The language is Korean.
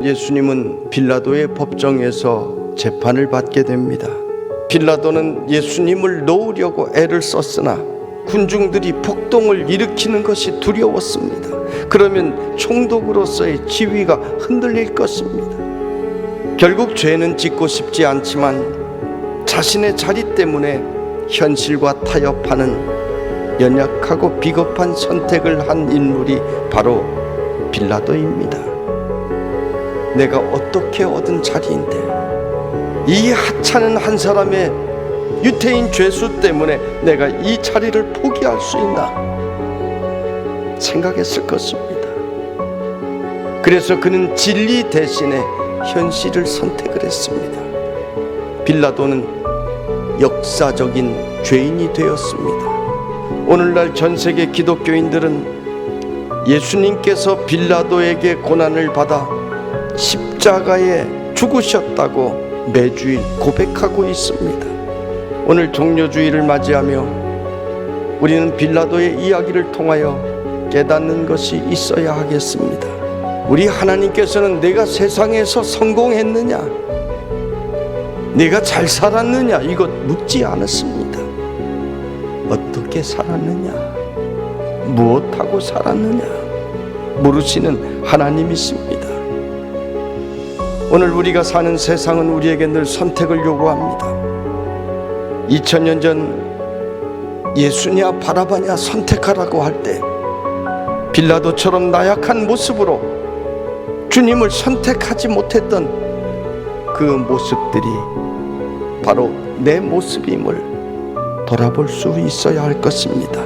예수님은 빌라도의 법정에서 재판을 받게 됩니다. 빌라도는 예수님을 놓으려고 애를 썼으나 군중들이 폭동을 일으키는 것이 두려웠습니다. 그러면 총독으로서의 지위가 흔들릴 것입니다. 결국 죄는 짓고 싶지 않지만 자신의 자리 때문에 현실과 타협하는 연약하고 비겁한 선택을 한 인물이 바로 빌라도입니다. 내가 어떻게 얻은 자리인데 이 하찮은 한 사람의 유태인 죄수 때문에 내가 이 자리를 포기할 수 있나 생각했을 것입니다. 그래서 그는 진리 대신에 현실을 선택을 했습니다. 빌라도는 역사적인 죄인이 되었습니다. 오늘날 전 세계 기독교인들은 예수님께서 빌라도에게 고난을 받아 십자가에 죽으셨다고 매주일 고백하고 있습니다. 오늘 종료주의를 맞이하며 우리는 빌라도의 이야기를 통하여 깨닫는 것이 있어야 하겠습니다. 우리 하나님께서는 내가 세상에서 성공했느냐, 내가 잘 살았느냐, 이것 묻지 않았습니다. 어떻게 살았느냐, 무엇하고 살았느냐, 모르시는 하나님이십니다. 오늘 우리가 사는 세상은 우리에게 늘 선택을 요구합니다. 2000년 전 예수냐 바라바냐 선택하라고 할 때 빌라도처럼 나약한 모습으로 주님을 선택하지 못했던 그 모습들이 바로 내 모습임을 돌아볼 수 있어야 할 것입니다.